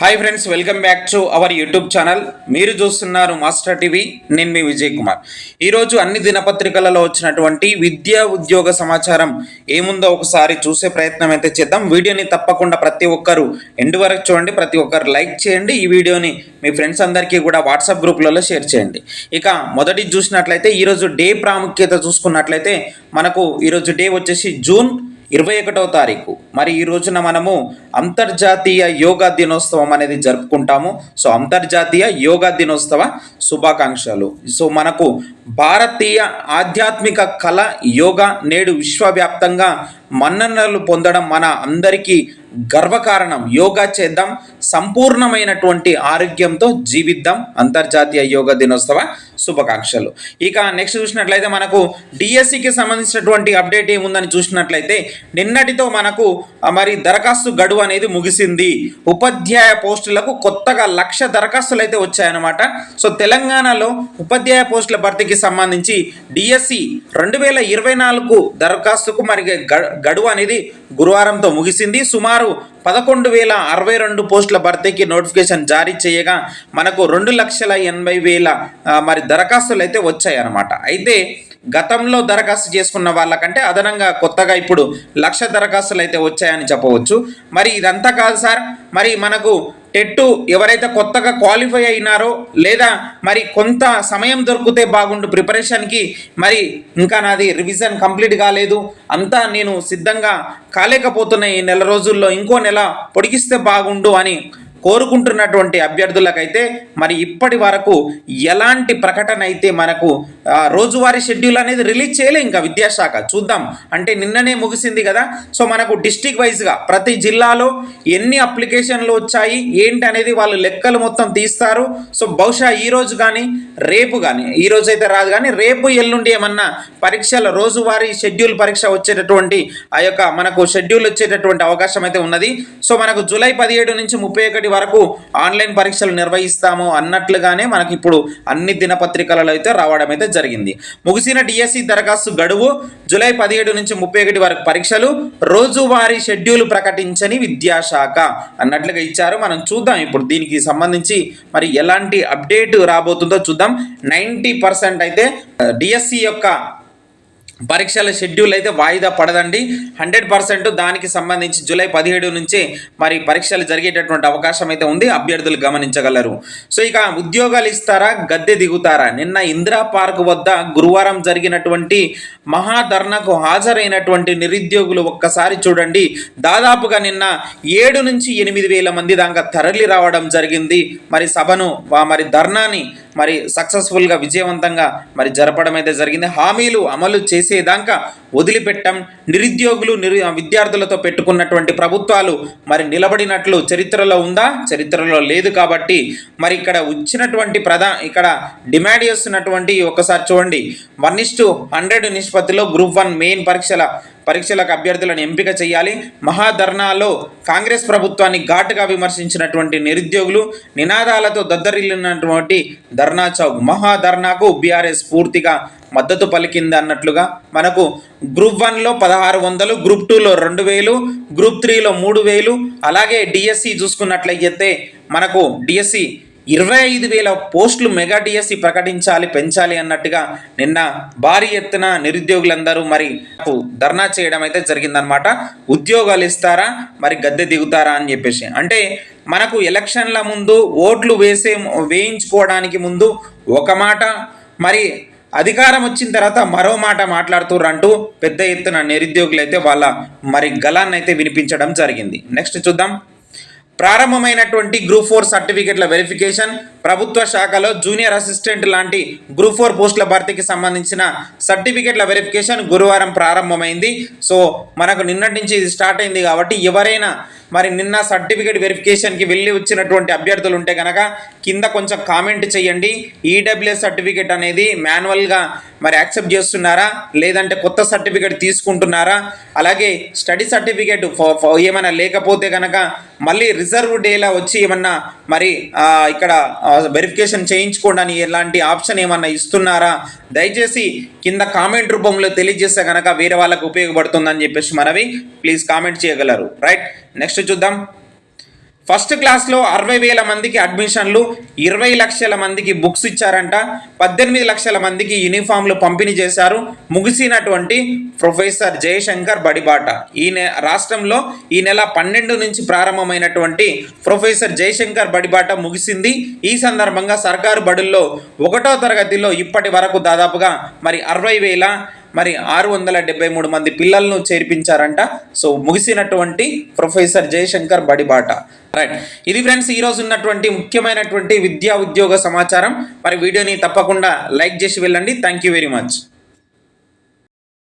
Hi friends welcome back to our YouTube channel మీరు చూస్తున్నారు master TV నేను మీ విజయ్ కుమార్. ఈరోజు అన్ని దినపత్రికలలో వచ్చినటువంటి విద్యా ఉద్యోగ సమాచారం ఏముందో ఒకసారి చూసే ప్రయత్నం అయితే చేద్దాం. వీడియోని తప్పకుండా ప్రతి ఒక్కరు ఎండ్ వరకు చూడండి. ప్రతి ఒక్కరు లైక్ చేయండి. ఈ వీడియోని మీ ఫ్రెండ్స్ అందరికీ కూడా వాట్సాప్ గ్రూప్లలో షేర్ చేయండి. ఇక మొదటి చూసినట్లయితే ఈరోజు డే ప్రాముఖ్యత చూసుకున్నట్లయితే మనకు ఈరోజు డే వచ్చేసి జూన్ ఇరవై ఒకటవ తారీఖు. మరి ఈ రోజున మనము అంతర్జాతీయ యోగా దినోత్సవం అనేది జరుపుకుంటాము. సో అంతర్జాతీయ యోగా దినోత్సవ శుభాకాంక్షలు. సో మనకు భారతీయ ఆధ్యాత్మిక కళ యోగా నేడు విశ్వవ్యాప్తంగా మన్ననలు పొందడం మన అందరికీ గర్వకారణం. యోగా చేద్దాం. సంపూర్ణమైనటువంటి ఆరోగ్యంతో జీవిద్దాం. అంతర్జాతీయ యోగా దినోత్సవ శుభాకాంక్షలు. ఇక నెక్స్ట్ చూసినట్లయితే మనకు డిఎస్సికి సంబంధించినటువంటి అప్డేట్ ఏముందని చూసినట్లయితే నిన్నటితో మనకు మరి దరఖాస్తు గడువు అనేది ముగిసింది. ఉపాధ్యాయ పోస్టులకు కొత్తగా లక్ష దరఖాస్తులు అయితే వచ్చాయన్నమాట. సో తెలంగాణలో ఉపాధ్యాయ పోస్టుల భర్తీకి సంబంధించి డిఎస్సి రెండు వేల ఇరవై నాలుగు దరఖాస్తుకు మరి గ- గడువు అనేది గురువారంతో ముగిసింది. సుమారు పదకొండు వేల అరవై రెండు పోస్టుల భర్తీకి నోటిఫికేషన్ జారీ చేయగా మనకు రెండు లక్షల ఎనభై వేల మరి దరఖాస్తులు అయితే వచ్చాయన్నమాట. అయితే గతంలో దరఖాస్తు చేసుకున్న వాళ్ళకంటే అదనంగా కొత్తగా ఇప్పుడు లక్ష దరఖాస్తులు అయితే వచ్చాయని చెప్పవచ్చు. మరి ఇదంతా కాదు సార్. మరి మనకు టెట్టు ఎవరైతే కొత్తగా క్వాలిఫై అయినారో లేదా మరి కొంత సమయం దొరికితే బాగుండు ప్రిపరేషన్కి మరి ఇంకా నాది రివిజన్ కంప్లీట్ కాలేదు అంతా నేను సిద్ధంగా కాలేకపోతున్న ఈ నెల రోజుల్లో ఇంకో నెల పొడిగిస్తే బాగుండు అని కోరుకుంటున్నటువంటి అభ్యర్థులకైతే మరి ఇప్పటి వరకు ఎలాంటి ప్రకటన అయితే మనకు రోజువారీ షెడ్యూల్ అనేది రిలీజ్ చేయలే ఇంకా విద్యాశాఖ. చూద్దాం. అంటే నిన్ననే ముగిసింది కదా. సో మనకు డిస్టిక్ వైజ్గా ప్రతి జిల్లాలో ఎన్ని అప్లికేషన్లు వచ్చాయి ఏంటి అనేది వాళ్ళు లెక్కలు మొత్తం తీస్తారు. సో బహుశా ఈ రోజు కానీ రేపు కానీ ఈ రోజు అయితే రాదు కానీ రేపు ఎల్లుండి ఏమన్నా పరీక్షల రోజువారీ షెడ్యూల్ పరీక్ష వచ్చేటటువంటి ఆ యొక్క మనకు షెడ్యూల్ వచ్చేటటువంటి అవకాశం అయితే ఉన్నది. సో మనకు జూలై పదిహేడు నుంచి ముప్పై ఒకటి వరకు ఆన్లైన్ పరీక్షలు నిర్వహిస్తాము అన్నట్లుగానే మనకి ఇప్పుడు అన్ని దినపత్రికలలో అయితే రావడం అయితే జరిగింది. ముగిసిన డిఎస్సి దరఖాస్తు గడువు జూలై పదిహేడు నుంచి ముప్పై ఒకటి వరకు పరీక్షలు రోజువారీ షెడ్యూల్ ప్రకటించని విద్యాశాఖ అన్నట్లుగా ఇచ్చారు. మనం చూద్దాం ఇప్పుడు దీనికి సంబంధించి మరి ఎలాంటి అప్డేట్ రాబోతుందో చూద్దాం. నైంటీ పర్సెంట్ అయితే డిఎస్సి యొక్క పరీక్షల షెడ్యూల్ అయితే వాయిదా పడదండి. హండ్రెడ్ పర్సెంట్ దానికి సంబంధించి జూలై పదిహేడు నుంచే మరి పరీక్షలు జరిగేటటువంటి అవకాశం అయితే ఉంది. అభ్యర్థులు గమనించగలరు. సో ఇక ఉద్యోగాలు ఇస్తారా? గద్దె దిగుతారా? నిన్న ఇందిరా పార్క్ వద్ద గురువారం జరిగినటువంటి మహాధర్నాకు హాజరైనటువంటి నిరుద్యోగులు ఒక్కసారి చూడండి. దాదాపుగా నిన్న ఏడు నుంచి ఎనిమిది వేల మంది దాకా తరలి రావడం జరిగింది. మరి సభను మరి ధర్నాని మరి సక్సెస్ఫుల్గా విజయవంతంగా మరి జరపడం అయితే జరిగింది. హామీలు అమలు చేసి చేసేదాకా వదిలిపెట్టం నిరుద్యోగులు నిరు విద్యార్థులతో పెట్టుకున్నటువంటి ప్రభుత్వాలు మరి నిలబడినట్లు చరిత్రలో ఉందా? చరిత్రలో లేదు కాబట్టి మరి ఇక్కడ వచ్చినటువంటి ప్రధా ఇక్కడ డిమాండ్ చేస్తున్నటువంటి ఒకసారి చూడండి. వన్ ఇస్టు హండ్రెడ్ నిష్పత్తిలో గ్రూప్ వన్ మెయిన్ పరీక్షల పరీక్షలకు అభ్యర్థులను ఎంపిక చేయాలి. మహాధర్నాలో కాంగ్రెస్ ప్రభుత్వాన్ని ఘాటుగా విమర్శించినటువంటి నిరుద్యోగులు నినాదాలతో దద్దరిల్లినటువంటి ధర్నా చౌక్. మహాధర్నాకు బీఆర్ఎస్ పూర్తిగా మద్దతు పలికింది అన్నట్లుగా మనకు గ్రూప్ వన్లో పదహారు వందలు గ్రూప్ టూలో రెండు వేలు గ్రూప్ త్రీలో మూడు వేలు. అలాగే డిఎస్సి చూసుకున్నట్లయితే మనకు డిఎస్సి ఇరవై ఐదు వేల పోస్టులు మెగా డిఎస్సి ప్రకటించాలి పెంచాలి అన్నట్టుగా నిన్న భారీ ఎత్తున నిరుద్యోగులందరూ మరి నాకు ధర్నా చేయడం అయితే జరిగిందనమాట ఉద్యోగాలు ఇస్తారా? మరి గద్దె దిగుతారా అని చెప్పేసి. అంటే మనకు ఎలక్షన్ల ముందు ఓట్లు వేసే వేయించుకోవడానికి ముందు ఒక మాట మరి అధికారం వచ్చిన తర్వాత మరో మాట మాట్లాడుతుర్రంటూ పెద్ద ఎత్తున నిరుద్యోగులు అయితే వాళ్ళ మరి గలాన్నైతే వినిపించడం జరిగింది. నెక్స్ట్ చూద్దాం. ప్రారంభమైనటువంటి గ్రూప్ ఫోర్ సర్టిఫికెట్ల వెరిఫికేషన్ ప్రభుత్వ శాఖలో జూనియర్ అసిస్టెంట్ లాంటి గ్రూప్ ఫోర్ పోస్టుల భర్తీకి సంబంధించిన సర్టిఫికెట్ల వెరిఫికేషన్ గురువారం ప్రారంభమైంది. సో మనకు నిన్నటి నుంచి ఇది స్టార్ట్ అయింది కాబట్టి ఎవరైనా మరి నిన్న సర్టిఫికేట్ వెరిఫికేషన్కి వెళ్ళి వచ్చినటువంటి అభ్యర్థులు ఉంటే కనుక కింద కొంచెం కామెంట్ చేయండి. ఈడబ్ల్యూఎస్ సర్టిఫికేట్ అనేది మాన్యువల్గా మరి యాక్సెప్ట్ చేస్తున్నారా? లేదంటే కొత్త సర్టిఫికేట్ తీసుకుంటున్నారా? అలాగే స్టడీ సర్టిఫికేట్ ఏమైనా లేకపోతే కనుక మళ్ళీ రిజర్వ్ డేలా వచ్చి ఏమన్నా మరి ఇక్కడ వెరిఫికేషన్ చేయించుకోండి ఎలాంటి ఆప్షన్ ఏమన్నా ఇస్తున్నారా? దయచేసి కింద కామెంట్ రూపంలో తెలియజేస్తే కనుక వేరే వాళ్ళకు ఉపయోగపడుతుందని చెప్పేసి మనవి. ప్లీజ్ కామెంట్ చేయగలరు. రైట్ నెక్స్ట్ చూద్దాం. ఫస్ట్ క్లాస్లో అరవై వేల మందికి అడ్మిషన్లు ఇరవై లక్షల మందికి బుక్స్ ఇచ్చారంట. పద్దెనిమిది లక్షల మందికి యూనిఫామ్లు పంపిణీ చేశారు. ముగిసినటువంటి ప్రొఫెసర్ జయశంకర్ బడిబాట. ఈ నె రాష్ట్రంలో ఈ నెల పన్నెండు నుంచి ప్రారంభమైనటువంటి ప్రొఫెసర్ జయశంకర్ బడిబాట ముగిసింది. ఈ సందర్భంగా సర్కారు బడుల్లో ఒకటో తరగతిలో ఇప్పటి వరకు దాదాపుగా మరి అరవై వేల మరి ఆరు వందల డెబ్బై మూడు మంది పిల్లలను చేర్పించారంట. సో ముగిసినటువంటి ప్రొఫెసర్ జయశంకర్ బడిబాట. రైట్ ఇది ఫ్రెండ్స్ ఈరోజు ఉన్నటువంటి ముఖ్యమైనటువంటి విద్యా ఉద్యోగ సమాచారం. మరి వీడియోని తప్పకుండా లైక్ చేసి వెళ్ళండి. Thank you very much